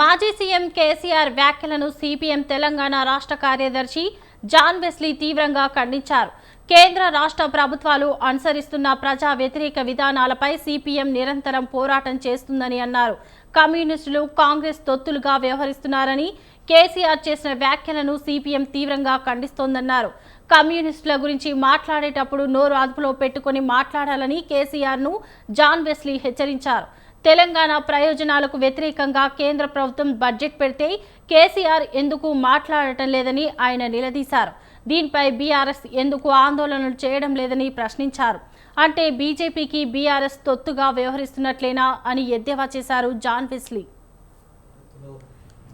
మాజీ సీఎం కేసీఆర్ వ్యాఖ్యలను సిపిఎం తెలంగాణ రాష్ట్ర కార్యదర్శి జాన్ వెస్లీ తీవ్రంగా ఖండించారు. కేంద్ర రాష్ట్ర ప్రభుత్వాలు అనుసరిస్తున్న ప్రజా వ్యతిరేక విధానాలపై సిపిఎం నిరంతరం పోరాటం చేస్తుందని అన్నారు. కమ్యూనిస్టులు కాంగ్రెస్ తొత్తులుగా వ్యవహరిస్తున్నారని కేసీఆర్ చేసిన వ్యాఖ్యలను సిపిఎం తీవ్రంగా ఖండిస్తోందన్నారు. కమ్యూనిస్టుల గురించి మాట్లాడేటప్పుడు నోరు అదుపులో పెట్టుకుని మాట్లాడాలని కేసీఆర్ను జాన్ వెస్లీ హెచ్చరించారు. తెలంగాణ ప్రయోజనాలకు వ్యతిరేకంగా కేంద్ర ప్రభుత్వం బడ్జెట్ పెడితే కేసీఆర్ ఎందుకు మాట్లాడటం లేదని ఆయన నిలదీశారు. దీనిపై బీఆర్ఎస్ ఎందుకు ఆందోళనలు చేయడం లేదని ప్రశ్నించారు. అంటే బీజేపీకి బీఆర్ఎస్ తొత్తుగా వ్యవహరిస్తున్నట్లేనా అని ఎద్దేవా చేశారు జాన్ వెస్లీ.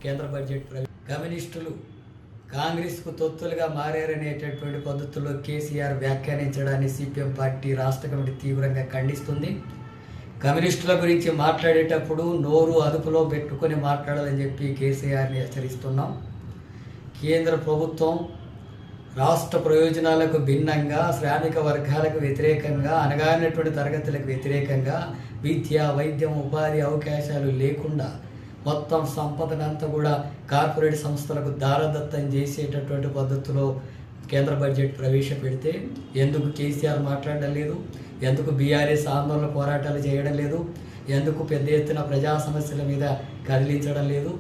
కేంద్ర బడ్జెట్ కమ్యూనిస్టులు కాంగ్రెస్కు తొత్తులుగా మారారనేటటువంటి పద్ధతుల్లో కేసీఆర్ వ్యాఖ్యానించడాన్ని సిపిఎం పార్టీ రాష్ట్ర కమిటీ తీవ్రంగా ఖండిస్తుంది. కమ్యూనిస్టుల గురించి మాట్లాడేటప్పుడు నోరు అదుపులో పెట్టుకొని మాట్లాడాలని చెప్పి కేసీఆర్ని హెచ్చరిస్తున్నాం. కేంద్ర ప్రభుత్వం రాష్ట్ర ప్రయోజనాలకు భిన్నంగా శ్రామిక వర్గాలకు వ్యతిరేకంగా అనగానటువంటి తరగతులకు వ్యతిరేకంగా విద్య వైద్యం ఉపాధి అవకాశాలు లేకుండా మొత్తం సంపదనంతా కూడా కార్పొరేట్ సంస్థలకు దారదత్తం చేసేటటువంటి పద్ధతిలో కేంద్ర బడ్జెట్ ప్రవేశపెడితే ఎందుకు కేసీఆర్ మాట్లాడడం లేదు? ఎందుకు బీఆర్ఎస్ ఆందోళన పోరాటాలు చేయడం లేదు? ఎందుకు పెద్ద ఎత్తున ప్రజా సమస్యల మీద కదిలించడం లేదు?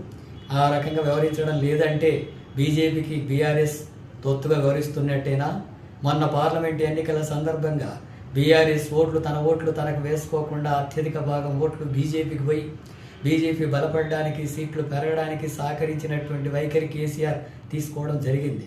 ఆ రకంగా వ్యవహరించడం లేదంటే బీజేపీకి బీఆర్ఎస్ తొత్తుగా వ్యవహరిస్తున్నట్టేనా? మొన్న పార్లమెంట్ ఎన్నికల సందర్భంగా బీఆర్ఎస్ ఓట్లు తన ఓట్లు తనకు వేసుకోకుండా అత్యధిక భాగం ఓట్లు బీజేపీకి పోయి బీజేపీ బలపడడానికి సీట్లు పెరగడానికి సహకరించినటువంటి వైఖరి కేసీఆర్ తీసుకోవడం జరిగింది.